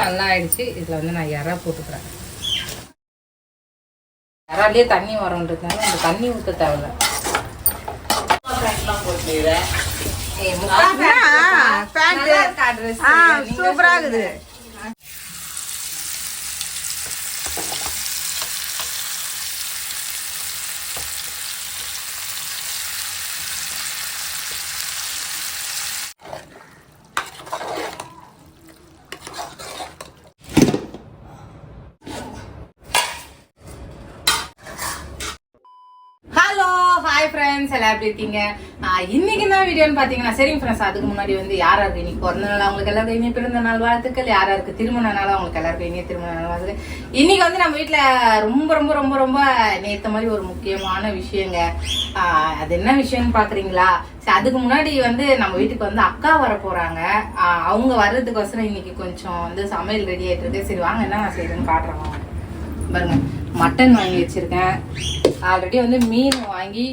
நல்லா ஆயிடுச்சு இதில் வந்து நான் இறா போட்டுக்கிறேன். இறாலே தண்ணி வரும்ன்றதுனால இந்த தண்ணி ஊற்ற தேவையில்ல. முக்கா ஆ, pant. நல்லா இருக்கா dress? ஆ நீங்க சூப்பரா இருக்குது ஹலோ ஹாய் ஃப்ரெண்ட்ஸ் எல்லாம் எப்படி இருக்கீங்க? இன்னைக்கு என்ன வீடியோன்னு பார்த்தீங்கன்னா சரிங்க ஃப்ரெண்ட்ஸ் அதுக்கு முன்னாடி வந்து யாரா இருக்கு இன்னைக்கு பிறந்த நாள்? அவங்களுக்கு எல்லாருக்கும் இனிய பிறந்த நாள் வாழ்த்துக்கள். யாரா இருக்கு திருமண நாள்? அவங்களுக்கு எல்லாருக்கும் இனிய திருமண நாள் வாழ்த்துக்கள். இன்னைக்கு வந்து நம்ம வீட்டில் ரொம்ப ரொம்ப ரொம்ப ரொம்ப நேத்த மாதிரி ஒரு முக்கியமான விஷயங்க. அது என்ன விஷயம்னு பார்க்குறீங்களா சரி அதுக்கு முன்னாடி வந்து நம்ம வீட்டுக்கு வந்து அக்கா வர போறாங்க. அவங்க வர்றதுக்கோசரம் இன்னைக்கு கொஞ்சம் வந்து சமையல் ரெடி ஆயிட்டு இருக்கு. சரி வாங்க என்ன நான் செய்யறேன்னு காட்டுறேன் பாருங்க மட்டன் வாங்கி வச்சிருக்கேன். ஆல்ரெடி வந்து மீன் வாங்கி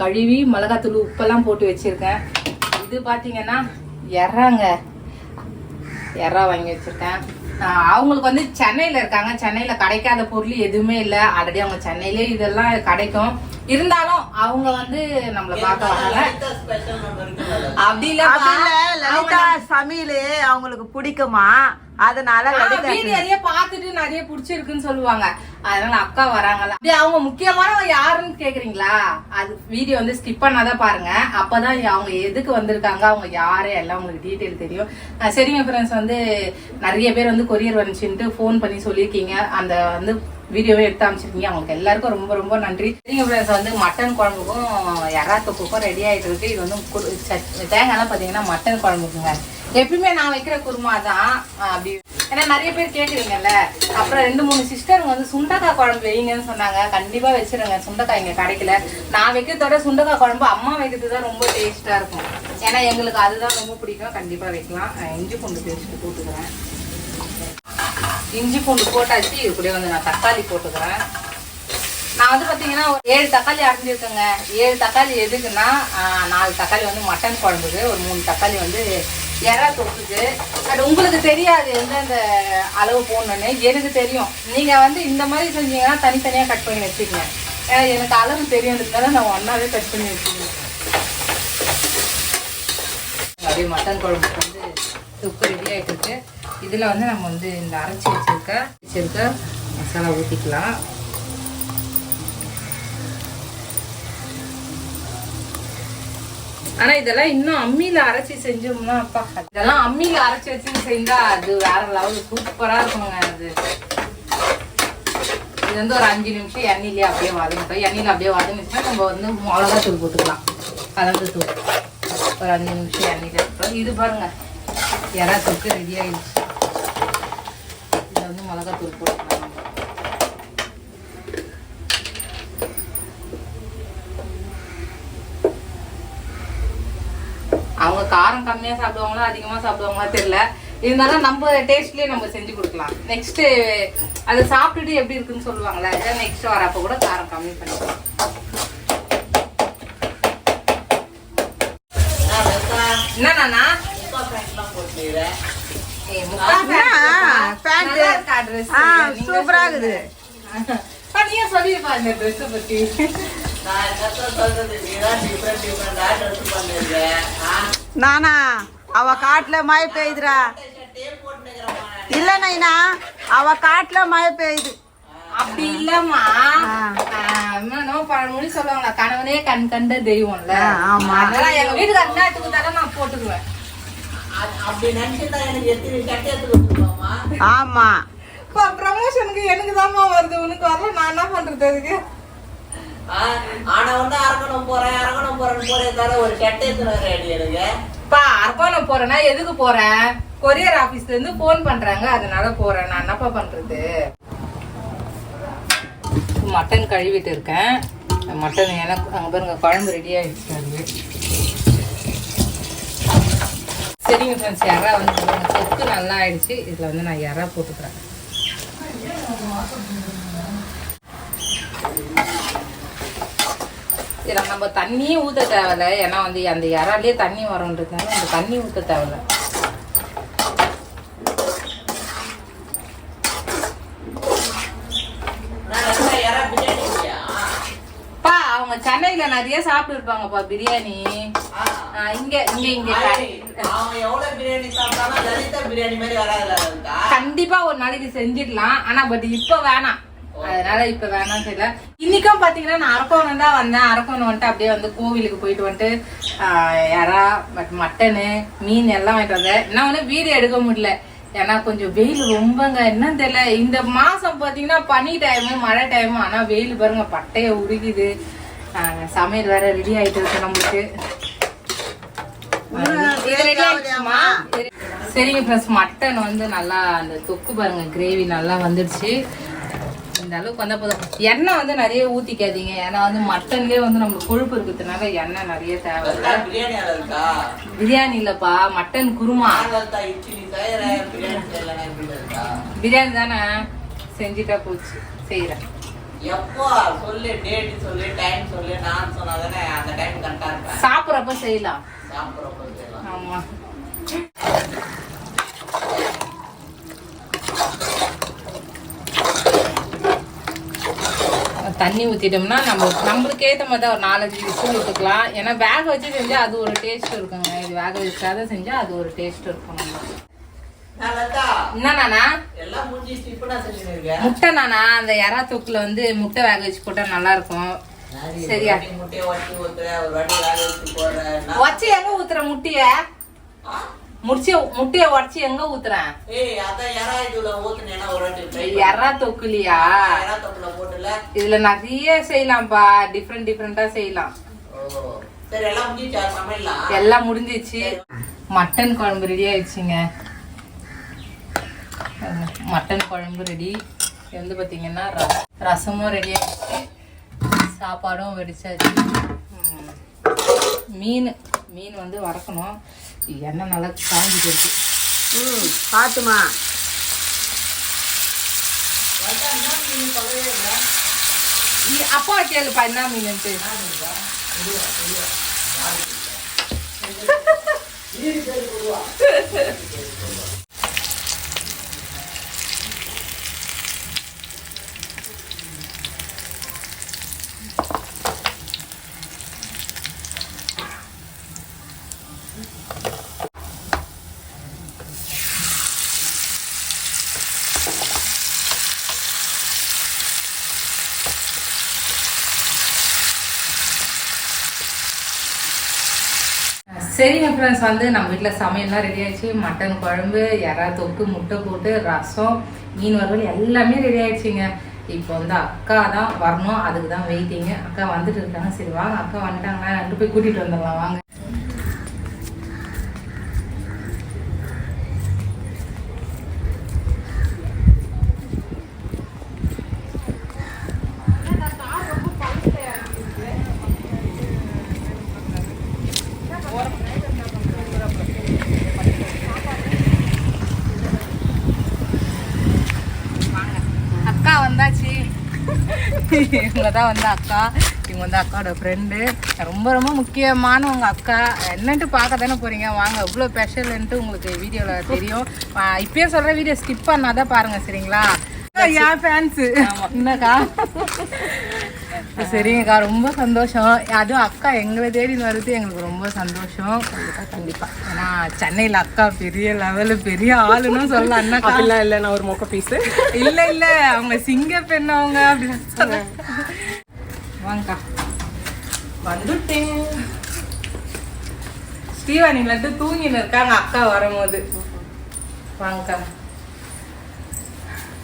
கழுவி மிளகாத்தூள் உப்பெல்லாம் போட்டு வச்சிருக்கேன். இது பார்த்தீங்கன்னா எறாங்க எறா வாங்கி வச்சிருக்கேன். அவங்களுக்கு வந்து சென்னையில் இருக்காங்க. சென்னையில் கிடைக்காத பொருள் எதுவுமே இல்லை. ஆல்ரெடி அவங்க சென்னையிலே இதெல்லாம் கிடைக்கும். இருந்தாலும் அவங்க வந்து நம்மளை பார்க்க வராங்க அப்படி இல்ல. லலிதா சமையல் அவங்களுக்கு பிடிக்குமா? அதனால நிறைய பார்த்துட்டு நிறைய பிடிச்சிருக்குன்னு சொல்லுவாங்க. அதனால அக்கா அப்படியே அவங்க முக்கியமானவங்க யாருன்னு கேக்குறீங்களா? அது வீடியோ வந்து ஸ்கிப் பண்ணாதான் பாருங்க. அப்பதான் அவங்க எதுக்கு வந்திருக்காங்க அவங்க யாரு எல்லாம் உங்களுக்கு டீட்டெயில் தெரியும். சரிங்க ஃப்ரெண்ட்ஸ் வந்து நிறைய பேர் வந்து கொரியர் வந்துச்சுன்ட்டு ஃபோன் பண்ணி சொல்லியிருக்கீங்க. அந்த வந்து வீடியோவே எடுத்து அமைச்சிருக்கீங்க அவங்களுக்கு எல்லாருக்கும் ரொம்ப ரொம்ப நன்றி. சரிங்க ஃப்ரெண்ட்ஸ் வந்து மட்டன் குழம்புக்கும் எறா தொப்புக்கும் ரெடி ஆயிட்டு இருக்கு. இது வந்து தேங்காய்லாம் பார்த்தீங்கன்னா மட்டன் குழம்புக்குங்க. எப்பயுமே நான் வைக்கிற குருமா தான் அப்படி. ஏன்னா நிறைய பேர் கேட்குறீங்கல்ல அப்புறம் ரெண்டு மூணு சிஸ்டருங்க வந்து சுண்டக்காய் குழம்பு வைங்கன்னு சொன்னாங்க. கண்டிப்பாக வச்சிருங்க. சுண்டக்காய் இங்கே கிடைக்கல. நான் வைக்கிறதோட சுண்டக்காய் குழம்பு அம்மா வைக்கிறது தான் ரொம்ப டேஸ்ட்டாக இருக்கும். ஏன்னா எங்களுக்கு அதுதான் ரொம்ப பிடிக்கும். கண்டிப்பாக வைக்கலாம். இஞ்சி பூண்டு பேஸ்ட்டு போட்டுக்கிறேன். இஞ்சி பூண்டு போட்டாச்சு. இது கூட வந்து நான் தக்காளி போட்டுக்கிறேன். நான் வந்து பார்த்தீங்கன்னா ஒரு ஏழு தக்காளி அரைஞ்சிருக்கேங்க. ஏழு தக்காளி எதுக்குன்னா நாலு தக்காளி வந்து மட்டன் குழம்புக்கு ஒரு மூணு தக்காளி வந்து எறா தொக்குக்கு அது உங்களுக்கு தெரியாது எந்தெந்த அளவு போடணுன்னு எனக்கு தெரியும். நீங்கள் வந்து இந்த மாதிரி செஞ்சீங்கன்னா தனித்தனியாக கட் பண்ணி வச்சுக்கங்க. ஏன்னா எனக்கு அளவு தெரியுன்றதுனால நான் ஒன்றாவே கட் பண்ணி வச்சுக்கேன் அப்படியே மட்டன் குழம்புக்கு வந்து தொக்கு ரெடி ஆகிட்டு இருக்கு இதில் வந்து நம்ம வந்து இந்த அரைச்சி வச்சுருக்க வச்சுருக்க மசாலா ஊற்றிக்கலாம் ஆனா இதெல்லாம் இன்னும் அம்மியில அரைச்சி செஞ்சோம்னா அப்பா இதெல்லாம் அம்மியில அரைச்சி வச்சு செஞ்சா அது வேற லெவல் சூப்பரா இருக்குங்க அது. இது வந்து ஒரு அஞ்சு நிமிஷம் எண்ணெயிலே அப்படியே வதங்கிட்டோம் எண்ணெயில அப்படியே வதங்கிச்சுன்னா நம்ம வந்து மிளகா தூள் போட்டுக்கலாம். கலந்து தூள் ஒரு அஞ்சு நிமிஷம் எண்ணெயில இருக்கோம் இது பாருங்க எறா தொக்கு ரெடி ஆயிடுச்சு. இதில் வந்து மிளகா தூள் போட்டுக்கலாம் நம்ம. அவங்க காரம் கம்மியா சாப்பிடுவாங்களா அதிகமா சாப்பிடுவாங்களா தெரியல. இருந்தாலும் நம்ம டேஸ்ட்லயே நம்ம செஞ்சு கொடுக்கலாம். நெக்ஸ்ட் அதை சாப்பிட்டுட்டு எப்படி இருக்குன்னு சொல்லுவாங்கல்ல நெக்ஸ்ட் வரப்ப கூட காரம் கம்மி பண்ணிக்கலாம். என்னண்ணா ஏய், முக்கா ஆ, pant. நல்லா இருக்கா dress? ஆ நீங்க சூப்பரா இருக்குது. அப்பா, நீயே சொல்லிருப்பா இந்த dress பத்தி. நானா அவ காட்டுல மழை பெய்யுதுடா. இல்ல நைனா அவ காட்டுல மழை பெய்யுது. அப்படி இல்லம்மா. என்னமோ பழமொழி சொல்லுவாங்க கணவனே கண் கண்ட தெய்வம்ல. ஆமா. அதெல்லாம் எங்க வீட்டுக்கு அண்ணாத்துக்கு தர நான் போட்டுக்குவேன். ஆமா. இப்போ ப்ரமோஷனுக்கு எனக்கு தாம்மா வருது உனக்கு வரல நான் என்ன பண்றது அதுக்கு? ஆஹ் ஆனா ஒண்ணும் அரக்கணம் போறேன் அரக்கணம் போறேன்னு போறே தவிர ஒரு கெட்ட இருக்கிற எழுதிருவேன் பா அரக்கணம் போறேன்னா எதுக்கு போறேன் கொரியர் ஆபீஸ்ல இருந்து போன் பண்றாங்க அதனால போறேன். நான் என்னப்பா பண்றது? மட்டன் கழுவிட்டு இருக்கேன். மட்டன் எனக்கு அங்கே பாருங்க குழம்பு ரெடி ஆயிடுச்சு சரிங்க ஃப்ரெண்ட்ஸ் இறா வந்து செத்து நல்லா ஆயிடுச்சு. இதில் வந்து நான் இறா போட்டுக்கிறேன். ஊற்றிக்கலாம் நம்ம தண்ணியே ஊற்ற தேவையில்ல. ஏன்னா வந்து அந்த இறாலே தண்ணி வரும்ன்றதுனால அந்த தண்ணி ஊற்ற தேவையில்ல. அவங்க சென்னையில நிறைய சாப்பிட்டு இருப்பாங்கப்பா பிரியாணி இங்க இங்க இங்க. கண்டிப்பா ஒரு நாளைக்கு செஞ்சிடலாம். ஆனா பட் இப்ப வேணாம். அதனால இப்ப வேணாம் தெரியல. இன்னைக்கும் பாத்தீங்கன்னா நான் அரக்கோணம் தான் வந்தேன். அரக்கோணம் வந்துட்டு அப்படியே வந்து கோவிலுக்கு போயிட்டு வந்துட்டு எறா பட் மட்டனு மீன் எல்லாம் வாங்கிட்டு வந்தேன். என்ன வந்து வீடியோ எடுக்க முடியல. ஏன்னா கொஞ்சம் வெயில் ரொம்பங்க. என்னன்னு தெரியல. இந்த மாசம் பாத்தீங்கன்னா பனி டைமு மழை டைமு ஆனா வெயில் பாருங்க பட்டைய உருகுது. சமையல் வேற ரெடி ஆயிட்டு இருக்கு நம்மளுக்கு? சரிங்க ஃப்ரெண்ட்ஸ் மட்டன் வந்து நல்லா அந்த தொக்கு பாருங்க கிரேவி நல்லா வந்துடுச்சு. இந்த அளவுக்கு வந்த போதும். எண்ணெய் வந்து நிறைய ஊத்திக்காதீங்க. ஏன்னா வந்து மட்டன்லயே வந்து நம்மளுக்கு கொழுப்பு இருக்கிறதுனால எண்ணெய் நிறைய தேவை. பிரியாணி இல்லப்பா மட்டன் குருமா. பிரியாணி தானே செஞ்சுட்டா போச்சு. செய்யறேன் எப்போ சொல்லு டேட் சொல்லு டைம் சொல்லு நான் சொன்னாதானே அந்த டைம் கரெக்டா இருப்பேன். சாப்பிட்றப்ப செய்யலாம். சாப்பிட்றப்ப செய்யலாம். ஆமா. தண்ணி ஊத்திட்டோம்னா நம்ம நம்மளுக்கு ஏத்த மாதிரி தான் ஒரு நாலஞ்சு விசில் விட்டுக்கலாம் ஏன்னா வேக வச்சு செஞ்சா அது ஒரு டேஸ்ட் இருக்குங்க. இது வேக வைக்காத செஞ்சா அது ஒரு டேஸ்ட் இருக்கும் நம்மளுக்கு. நான் லலிதா என்ன நானா? எல்லாம் முடிஞ்சிச்சு இப்ப நான் செஞ்சுருக்கேன் முட்டை நானா? அந்த எறா தொக்குல வந்து முட்டை வேக வச்சு போட்டா நல்லா இருக்கும். சரியா. முட்டையை வச்சு ஊத்துற ஒரு வாட்டி வேக வச்சு போடுற வச்சு எங்க ஊத்துற முட்டைய? முடிச்சு முட்டைய உடச்சி எங்க ஊத்துறேன்? ஏய் எறா இதுல ஊத்துனேன்னா ஒரு வாட்டி ட்ரை எறா தொக்குலியா? எறா தொப்புல போட்டுல. இதுல நிறைய செய்யலாம்ப்பா. டிஃப்ரெண்ட் டிஃப்ரெண்டா செய்யலாம். சரி எல்லாம் முடிஞ்சா சமையலாம் எல்லாம் முடிஞ்சிச்சு. மட்டன் குழம்பு ரெடி ஆயிடுச்சுங்க. மட்டன் குழம்பு ரெடி இது வந்து பார்த்தீங்கன்னா ரசமும் ரெடி ஆயிடுச்சு. சாப்பாடும் வெடிச்சாச்சு. மீன் மீன் வந்து வறக்கணும். எண்ணெய் நல்லா காஞ்சிட்டு இருக்கு ம் பாத்துமா இ- அப்பா கேளுப்பா என்ன மீன்ட்டு சரிங்க ஃப்ரெண்ட்ஸ் வந்து நம்ம வீட்டில் சமையல்லாம் ரெடி ஆயிடுச்சு. மட்டன் குழம்பு எறா தொக்கு முட்டை போட்டு ரசம் மீன் வறுவல் எல்லாமே ரெடி ஆயிடுச்சுங்க. இப்போ வந்து அக்கா தான் வரணும். அதுக்கு தான் வெயிட்டிங்க அக்கா வந்துட்டு இருக்காங்க. சரி வாங்க. அக்கா வந்துட்டாங்க ரெண்டு போய் கூட்டிகிட்டு வந்துடலாம். வாங்க அக்கா வந்தாச்சு இவங்க தான் வந்து அக்கா. இவங்க வந்து அக்காவோட ஃப்ரெண்டு ரொம்ப ரொம்ப முக்கியமானவங்க அக்கா. என்னன்ட்டு பார்க்க தானே போறீங்க? வாங்க இவ்வளோ ஸ்பெஷல்ன்ட்டு உங்களுக்கு வீடியோவில் தெரியும். இப்பயே சொல்கிற வீடியோ ஸ்கிப் பண்ணாதான் பாருங்க சரிங்களா? என் ஃபேன்ஸு என்னக்கா? சரிங்கக்கா ரொம்ப சந்தோஷம். அதுவும் அக்கா எங்களை தேடி வருது எங்களுக்கு ரொம்ப சந்தோஷம். கண்டிப்பாக கண்டிப்பாக ஏன்னா சென்னையில் அக்கா பெரிய லெவலு பெரிய ஆளுன்னு சொல்லலாம். அண்ணாக்கா அப்படிலாம் இல்லை நான் ஒரு மொக்க பீஸு இல்ல இல்ல. அவங்க சிங்க பெண் அவங்க அப்படின்னு சொன்னாங்க. வாங்கக்கா. வந்துட்டேன். ஸ்ரீவாணில இருந்து தூங்கின்னு இருக்காங்க அக்கா வரும்போது. வாங்கக்கா.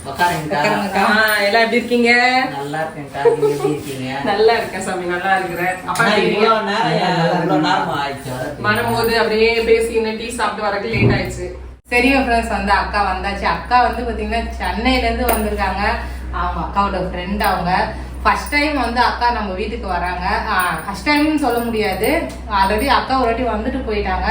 எல்லாம் எப்படி இருக்கீங்க? நல்லா இருக்கேன்க்கா நீங்க எப்படி இருக்கீங்க? நல்லா இருக்கேன் சாமி நல்லா இருக்கிறேன் அப்பா இவ்வளவு? நேரம் நேரம் ஆயிடுச்சு? வரும்போது அப்படியே பேசின்னு டீ சாப்பிட்டு வரக்கு லேட் ஆயிடுச்சு. சரிங்க ஃப்ரெண்ட்ஸ் வந்து அக்கா வந்தாச்சு. அக்கா வந்து பாத்தீங்கன்னா சென்னையில இருந்து வந்திருக்காங்க. அவங்க அக்காவோட ஃப்ரெண்ட் அவங்க. ஃபர்ஸ்ட் டைம் வந்து அக்கா நம்ம வீட்டுக்கு வராங்க. ஃபர்ஸ்ட் டைம்னு சொல்ல முடியாது. ஆல்ரெடி அக்கா ஒரு வாட்டி வந்துட்டு போயிட்டாங்க.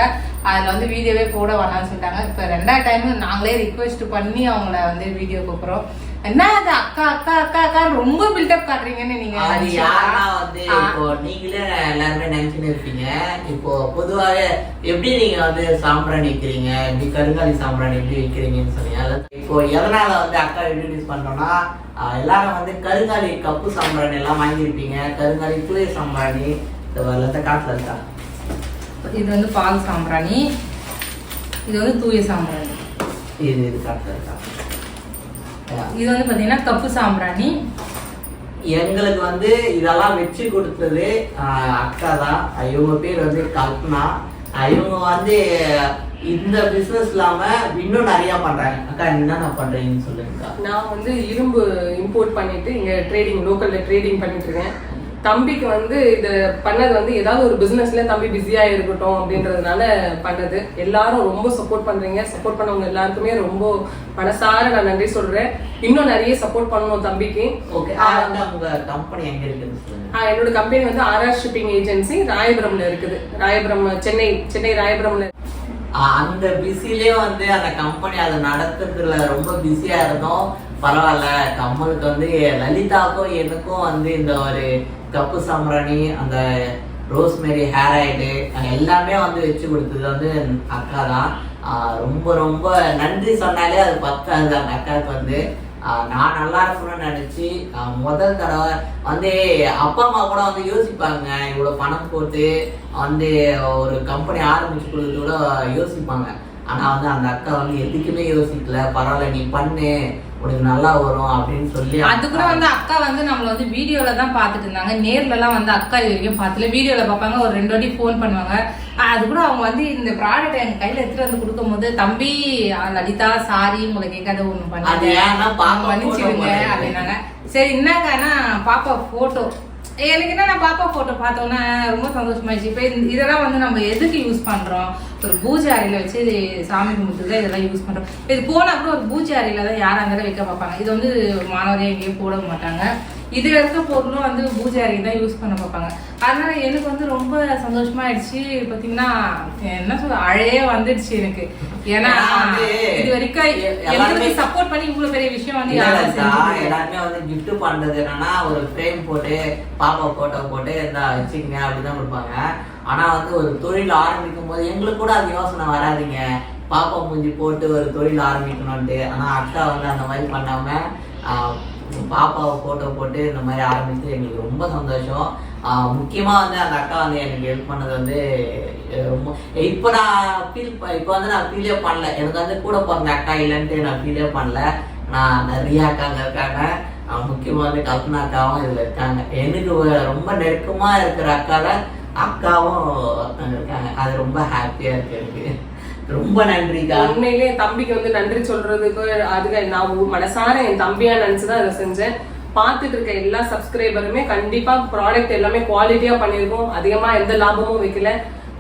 அதில் வந்து வீடியோவே போட வேணாம்னு சொல்லிட்டாங்க. இப்போ ரெண்டாவது டைம் நாங்களே ரிக்வெஸ்ட் பண்ணி அவங்கள வந்து வீடியோ கூப்பிட்றோம். என்ன அது அக்கா அக்கா அக்கா அக்கா ரொம்ப பில்டப் காட்டுறீங்கன்னு நீங்க அது யாருன்னா வந்து. இப்போ நீங்களே எல்லாருமே நினைச்சுன்னு இருப்பீங்க இப்போ பொதுவாவே எப்படி நீங்க வந்து சாம்பிராணி வைக்கிறீங்க? இப்படி கருங்காலி சாம்பிராணி எப்படி வைக்கிறீங்கன்னு சொன்னீங்க இப்போ எதனால வந்து அக்கா இன்ட்ரடியூஸ் பண்றோம்னா எல்லாரும் வந்து கருங்காலி கப்பு சாம்பிராணி எல்லாம் வாங்கியிருப்பீங்க. கருங்காலி தூய சாம்பிராணி இந்த காட்டுல இருக்கா? இது வந்து பால் சாம்பிராணி. இது வந்து தூய சாம்பிராணி. இது இது காட்டுல இருக்கா. இது வந்து பாத்தீங்கன்னா கப்பு சாம்பிராணி. எங்களுக்கு வந்து இதெல்லாம் வச்சு கொடுத்தது அக்கா தான் இவங்க பேர் வந்து கல்பனா. இவங்க வந்து இந்த பிசினஸ் இல்லாம இன்னும் நிறைய பண்றாங்க. அக்கா என்னென்ன பண்றீங்கன்னு சொல்லுங்கக்கா நான் வந்து இரும்பு இம்போர்ட் பண்ணிட்டு இங்க ட்ரேடிங் லோக்கல்ல ட்ரேடிங் பண்ணிட்டு இருக்கேன். தம்பிக்கு வந்து இது பண்ணது வந்து ஏதாவது ஒரு பிசினஸ்ல தம்பி பிஸியா இருக்கட்டும் அப்படின்றதுனால பண்ணது. எல்லாரும் ரொம்ப சப்போர்ட் பண்றீங்க. சப்போர்ட் பண்ணவங்க எல்லாருக்குமே ரொம்ப மனசார நான் நன்றி சொல்றேன். இன்னும் நிறைய சப்போர்ட் பண்ணணும் தம்பிக்கு. ஓகே உங்க கம்பெனி எங்க ஆஹ் என்னோட கம்பெனி வந்து ஆர்ஆர் ஷிப்பிங் ஏஜென்சி ராயபுரம்ல இருக்குது. ராயபுரம் சென்னை சென்னை ராயபுரம்ல. அந்த பிஸிலே வந்து அந்த கம்பெனி அதை நடத்துறதுல ரொம்ப பிஸியா இருந்தோம். பரவாயில்ல. கமலுக்கு வந்து லலிதாவுக்கும் எனக்கும் வந்து இந்த ஒரு கப்பு சாம்பிராணி அந்த ரோஸ்மேரி ஹேர் ஆயிடு எல்லாமே வந்து வச்சு கொடுத்தது வந்து அக்கா தான். ரொம்ப ரொம்ப நன்றி சொன்னாலே அது பத்தாது அந்த அக்காவுக்கு வந்து. நான் நல்லா இருக்கணும்னு நினச்சி முதல் தடவை வந்து அப்பா அம்மா கூட வந்து யோசிப்பாங்க. இவ்வளோ பணம் போட்டு வந்து ஒரு கம்பெனி ஆரம்பிச்சு கொடுத்து கூட யோசிப்பாங்க. ஆனா வந்து அந்த அக்கா வந்து எதுக்குமே யோசிக்கல. பரவாயில்ல நீ பண்ணு. உனக்கு நல்லா வரும் அப்படின்னு சொல்லி அது கூட வந்து அக்கா வந்து நம்மள வந்து வீடியோல தான் பாத்துட்டு இருந்தாங்க. நேர்ல எல்லாம் வந்து அக்கா இது வரைக்கும் பார்த்துல. வீடியோல பார்ப்பாங்க ஒரு ரெண்டு வாட்டி ஃபோன் பண்ணுவாங்க. அது கூட அவங்க வந்து இந்த ப்ராடக்ட் எங்க கையில எடுத்துட்டு வந்து கொடுக்கும்போது தம்பி ஆஹ் லலிதா சாரி உங்களை கேட்காத ஒண்ணு பண்ணாங்க மன்னிச்சிடுங்க. அப்படின்னாங்க. சரி என்னங்கன்னா பாப்பா போட்டோ எனக்கு என்ன நான் பாப்பா போட்டோ பார்த்தோன்னே ரொம்ப சந்தோஷமாயிடுச்சு. இப்போ இதெல்லாம் வந்து நம்ம எதுக்கு யூஸ் பண்றோம்? ஒரு பூஜை அறையில வச்சு இது சாமி கும்பிட்டு தான் இதெல்லாம் யூஸ் பண்றோம். இது போனா கூட ஒரு பூஜை அறையில தான் யாரா இருந்தாலும் வைக்க பார்ப்பாங்க இது வந்து மாணவரே எங்கேயும் போட மாட்டாங்க. இதுல இருக்க பொருளும் வந்து பூஜை அறைக்கு தான் யூஸ் பண்ண பார்ப்பாங்க அதனால எனக்கு வந்து ரொம்ப சந்தோஷமாயிடுச்சு பாத்தீங்கன்னா என்ன சொல்ல அழையே வந்துடுச்சு எனக்கு. ஏன்னா இது வரைக்கும் எல்லாருமே- சப்போர்ட் பண்ணி இவ்வளவு பெரிய விஷயம் வந்து. எல்லாருமே வந்து gift பண்றது என்னன்னா ஒரு ஃப்ரேம் போட்டு பாப்பா போட்டோ போட்டு இந்த வச்சுக்கங்க அப்படிதான் கொடுப்பாங்க. ஆனால் வந்து ஒரு தொழில் ஆரம்பிக்கும் போது எங்களுக்கு கூட அது யோசனை வராதிங்க. பாப்பா மூஞ்சி போட்டு ஒரு தொழில் ஆரம்பிக்கணும்ட்டு ஆனால் அக்கா வந்து அந்த மாதிரி பண்ணாமல் பாப்பாவை ஃபோட்டோ போட்டு இந்த மாதிரி ஆரம்பித்து எங்களுக்கு ரொம்ப சந்தோஷம். முக்கியமாக வந்து அந்த அக்கா வந்து எனக்கு ஹெல்ப் பண்ணது வந்து ரொம்ப இப்போ நான் ஃபீல் இப்போ வந்து நான் ஃபீலே பண்ணல. எனக்கு வந்து கூட பிறந்த அக்கா இல்லைன்ட்டு நான் ஃபீலே பண்ணல. நான் நிறைய அக்காங்க இருக்காங்க. முக்கியமாக வந்து கல்பனா அக்காவும் இதில் இருக்காங்க. எனக்கு ரொம்ப நெருக்கமாக இருக்கிற அக்காவை அக்காவும் ஒருத்தங்க இருக்காங்க அது ரொம்ப ஹாப்பியா இருக்கு எனக்கு. ரொம்ப நன்றிக்கா. உண்மையிலே என் தம்பிக்கு வந்து நன்றி சொல்றதுக்கு அதுக்கு நான் மனசார என் தம்பியா நினைச்சுதான் இதை செஞ்சேன். பார்த்துட்டு இருக்க எல்லா சப்ஸ்கிரைபருமே கண்டிப்பா ப்ராடக்ட் எல்லாமே குவாலிட்டியா பண்ணியிருக்கோம் அதிகமா எந்த லாபமும் வைக்கல.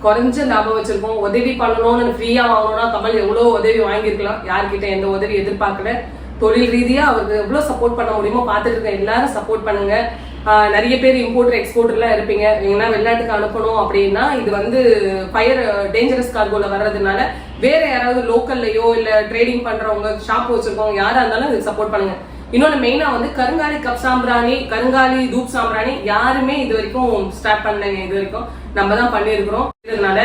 குறைஞ்ச லாபம் வச்சிருக்கோம். உதவி பண்ணணும்னு ஃப்ரீயா வாங்கணும்னா கமல் எவ்வளவு உதவி வாங்கியிருக்கலாம். யார்கிட்ட எந்த உதவி எதிர்பார்க்கல. தொழில் ரீதியாக அவருக்கு எவ்வளவு சப்போர்ட் பண்ண முடியுமோ பார்த்துட்டு இருக்க எல்லாரும் சப்போர்ட் பண்ணுங்க. நிறைய பேர் இம்போர்ட்டர் எக்ஸ்போர்ட்டர்லாம் இருப்பீங்க எங்கன்னா வெளிநாட்டுக்கு அனுப்பணும் அப்படின்னா இது வந்து ஃபயர் டேஞ்சரஸ் கார்கோல வர்றதுனால வேற யாராவது லோக்கல்லையோ இல்ல ட்ரேடிங் பண்றவங்க ஷாப் வச்சிருக்கவங்க யாரா இருந்தாலும் இதுக்கு சப்போர்ட் பண்ணுங்க. இன்னொன்னு மெயினா வந்து கருங்காலி கப் சாம்பிராணி கருங்காலி தூப் சாம்பிராணி யாருமே இது வரைக்கும் ஸ்டார்ட் பண்ணலைங்க இது வரைக்கும். நம்ம தான் பண்ணியிருக்கிறோம். இதனால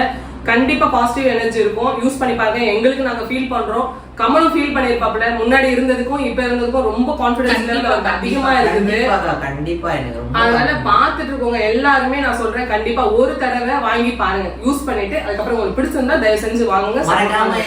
கண்டிப்பா பாசிட்டிவ் எனர்ஜி இருக்கும். யூஸ் பண்ணி பாருங்க. எங்களுக்கு நாங்க ஃபீல் பண்றோம். கமலும் ஃபீல் பண்ணிருப்பாப்ல முன்னாடி இருந்ததுக்கும் இப்ப இருந்ததுக்கும் ரொம்ப கான்பிடன்ஸ் கண்டிப்பா, அதிகமா இருக்குது. கண்டிப்பா கண்டிப்பா எனக்கு அதனால பாத்துட்டு இருக்கவங்க எல்லாருமே நான் சொல்றேன் கண்டிப்பா ஒரு தடவை வாங்கி பாருங்க. யூஸ் பண்ணிட்டு அதுக்கப்புறம் உங்களுக்கு பிடிச்சிருந்தா தயவு செஞ்சு வாங்குங்க. மறக்காம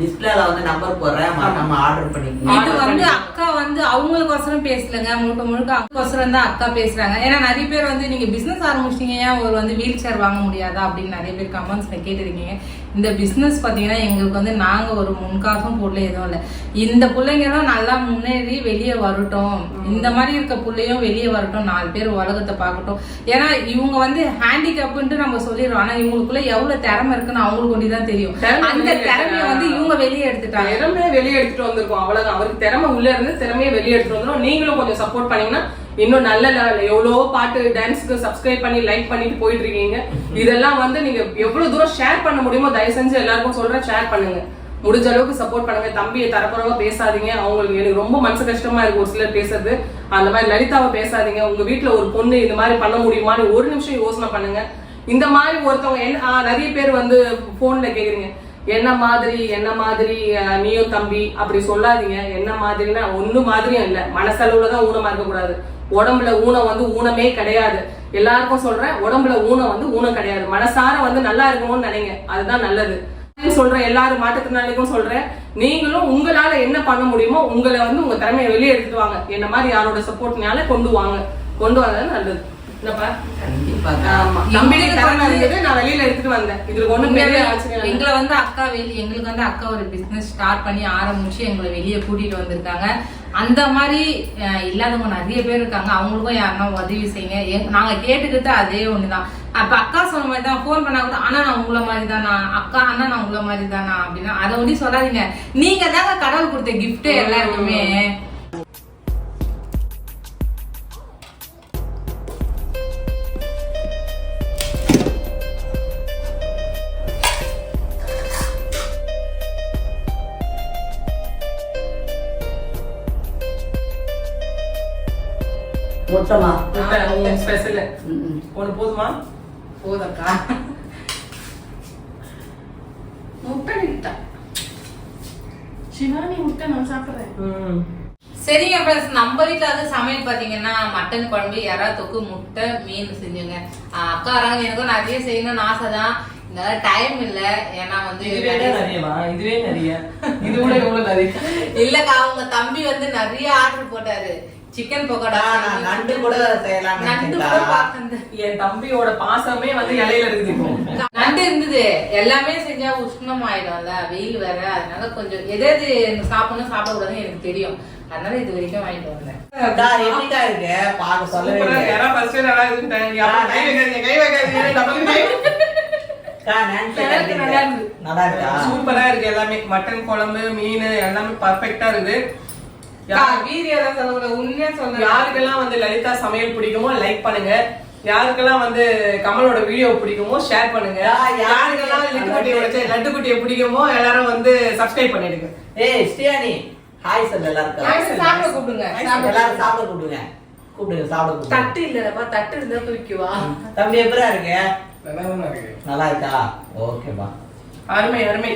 டிஸ்பிளேல வந்து நம்பர் போடுறேன். மறக்காம ஆர்டர் பண்ணிக்கோங்க. இது வந்து அக்கா வந்து அவங்களுக்கோசரம் பேசலங்க. முழுக்க முழுக்க அவங்களுக்கோசரம் தான் அக்கா பேசுறாங்க. ஏன்னா நிறைய பேர் வந்து நீங்க பிசினஸ் ஆரம்பிச்சிட்டீங்க. ஏன் ஒரு வந்து வீல் சேர் வாங்க முடியாதா? அப்படின்னு நிறைய பேர் கமெண்ட்ஸ்ல கேட்டிருக்கீங்க. இந்த பிசினஸ் பாத்தீங்கன்னா எங்களுக்கு வந்து நாங்க ஒரு முன்காசும் போடல எதுவும் இல்லை. இந்த பிள்ளைங்களும் நல்லா முன்னேறி வெளியே வரட்டும். இந்த மாதிரி இருக்க பிள்ளையும் வெளியே வரட்டும். நாலு பேர் உலகத்தை பார்க்கட்டும். ஏன்னா இவங்க வந்து ஹேண்டிகேப்ன்ட்டு நம்ம சொல்லிடுறோம். ஆனா இவங்களுக்குள்ள எவ்வளவு திறமை இருக்குன்னு அவங்களுக்கு ஒண்டி தான் தெரியும். அந்த திறமையை வந்து இவங்க வெளியே எடுத்துட்டாங்க. திறமையை வெளியே எடுத்துட்டு வந்திருக்கோம். அவ்வளவுதான். அவருக்கு திறமை உள்ள இருந்து திறமையை வெளியே எடுத்துட்டு வந்துரும். நீங்களும் கொஞ்சம் சப்போர்ட் பண்ணீங்கன்னா இன்னும் நல்ல லெவல் எவ்வளவோ பாட்டு டான்ஸ்க்கு சப்ஸ்கிரைப் பண்ணி லைக் பண்ணிட்டு போயிட்டு இருக்கீங்க இதெல்லாம் வந்து நீங்க எவ்வளவு தூரம் ஷேர் பண்ண முடியுமோ தயவு செஞ்சு எல்லாருக்கும் சொல்றேன் ஷேர் பண்ணுங்க. முடிஞ்ச அளவுக்கு சப்போர்ட் பண்ணுங்க. தம்பியை தரப்புறவா பேசாதீங்க. அவங்களுக்கு எனக்கு ரொம்ப மனசு கஷ்டமா இருக்கு ஒரு சிலர் பேசுறது. அந்த மாதிரி லலிதாவை பேசாதீங்க. உங்க வீட்டுல ஒரு பொண்ணு இந்த மாதிரி பண்ண முடியுமான்னு ஒரு நிமிஷம் யோசனை பண்ணுங்க. இந்த மாதிரி ஒருத்தவங்க என்ன நிறைய பேர் வந்து போன்ல கேக்குறீங்க. என்ன மாதிரி என்ன மாதிரி நீயோ நீயும் தம்பி அப்படி சொல்லாதீங்க. என்ன மாதிரினா ஒண்ணு மாதிரியும் இல்ல. மனசளவுல தான் ஊனமா இருக்க கூடாது உடம்புல ஊனம் வந்து ஊனமே கிடையாது. எல்லாருக்கும் சொல்றேன் உடம்புல ஊனம் வந்து ஊனம் கிடையாது. மனசார வந்து நல்லா இருக்கணும்னு நினைங்க. அதுதான் நல்லது. சொல்றேன் எல்லாரும் மாற்றுத்திறனாளிக்கும் சொல்றேன் நீங்களும் உங்களால என்ன பண்ண முடியுமோ உங்களை வந்து உங்க திறமையை வெளியே எடுத்துட்டு வாங்க. என்ன மாதிரி யாரோட சப்போர்ட்னால கொண்டு வாங்க. கொண்டு வந்தது நல்லது. என்னப்பா? கண்டிப்பாக்கா ஆமா. தம்பிக்கு எங்களுக்கு திறமை வந்து- இருந்தது நான் வெளியில எடுத்துட்டு வந்தேன். இதுல ஒண்ணும் பெரிய ஆச்சரியம் இல்லை. எங்களை வந்து அக்கா வெளி எங்களுக்கு வந்து அக்கா ஒரு பிசினஸ் ஸ்டார்ட் பண்ணி ஆரம்பிச்சு எங்களை வெளியே கூட்டிட்டு வந்திருக்காங்க. அந்த மாதிரி இல்லாதவங்க நிறைய பேர் இருக்காங்க. அவங்களுக்கும் யாருன்னா உதவி செய்யுங்க. நாங்க கேட்டுக்கிட்டு அதே ஒண்ணுதான். அப்ப அக்கா சொன்ன மாதிரி தான் ஃபோன் பண்ணா கூட அண்ணா நான் உங்களை மாதிரி தானா அக்கா அண்ணா நான் உங்களை மாதிரி தானா அப்படின்னா அதை ஒண்டி சொல்லாதீங்க. நீங்க தாங்க கடவுள் கொடுத்த கிஃப்ட் எல்லாருக்குமே. உங்க ஸ்பெஷல். ஒண்ணு போதுமா? போதக்கா முட்டை நிட்டா சிவானி முட்டை நான் சாப்பிடுறேன். சரிங்க ஃப்ரெண்ட்ஸ் நம்ம வீட்ல வந்து சமையல் பாத்தீங்கன்னா மட்டன் குழம்பு எறா தொக்கு முட்டை மீன் செஞ்சுங்க. அக்கா வராங்க. எனக்கும் நிறைய செய்யணும்னு ஆசை தான். இதனால டைம் இல்ல. ஏன்னா வந்து இதுவே நிறையவா இதுவே நிறைய. இது கூட எவ்வளவு நிறைய. இல்லக்கா அவங்க தம்பி வந்து நிறைய ஆர்டர் போட்டாரு. சிக்கன் பக்கோடா நான் நண்டு கூட செய்யலாம்னு நண்டு. கூட பாக்கந்து என் தம்பியோட பாசமே வந்து இலையில இருக்குது இப்போ. நண்டு இருந்தது. எல்லாமே செஞ்சா உஷ்ணம் ஆயிடும்ல வெயில் வேற. அதனால கொஞ்சம் எது எது சாப்பிடணும் சாப்பிடக்கூடாதுன்னு எனக்கு தெரியும். அதனால இது வரைக்கும் வாங்கிட்டு வந்தேன். இருக்கு? பார்க்க சொல்லவே சூப்பரா இல்லை. யாரா first நல்லா இருக்குன்ட்டாங்க. யாரா கை வைக்காதீங்க, கை வைக்காதீங்க, டபுள் கை. அக்கா, நினைச்சேன் நல்லா இருக்கு, நல்லா இருக்கு. நல்லா இருக்கா? சூப்பரா இருக்கு எல்லாமே. மட்டன் குழம்பு மீன் எல்லாமே பர்ஃபெக்டா இருக்கு. யாருக்கெல்லாம் வந்து லலிதா சமையல் பிடிக்குமோ லைக் பண்ணுங்க. யாருக்கெல்லாம் வந்து கமலோட வீடியோ பிடிக்குமோ ஷேர் பண்ணுங்க. யாருக்கெல்லாம் லட்டுக்குட்டியோட சே, லட்டுக்குட்டியை பிடிக்குமோ எல்லாரும் வந்து சப்ஸ்கிரைப் பண்ணிடுங்க. ஏய் ஸ்ரீயானி ஹாய் சொல்லு எல்லாருக்கும். சாப்பிட கூப்பிடுங்க எல்லாரும் சாப்பிட கூப்பிடுங்க. கூப்பிடுங்க சாப்பிட கூப்பிடுங்க. தட்டு இல்லப்பா தட்டு இருந்தா தூக்கிவா. தம்பி நல்லா இருக்கு? நல்லா இருக்கா? ஓகேப்பா. அருமை அருமை.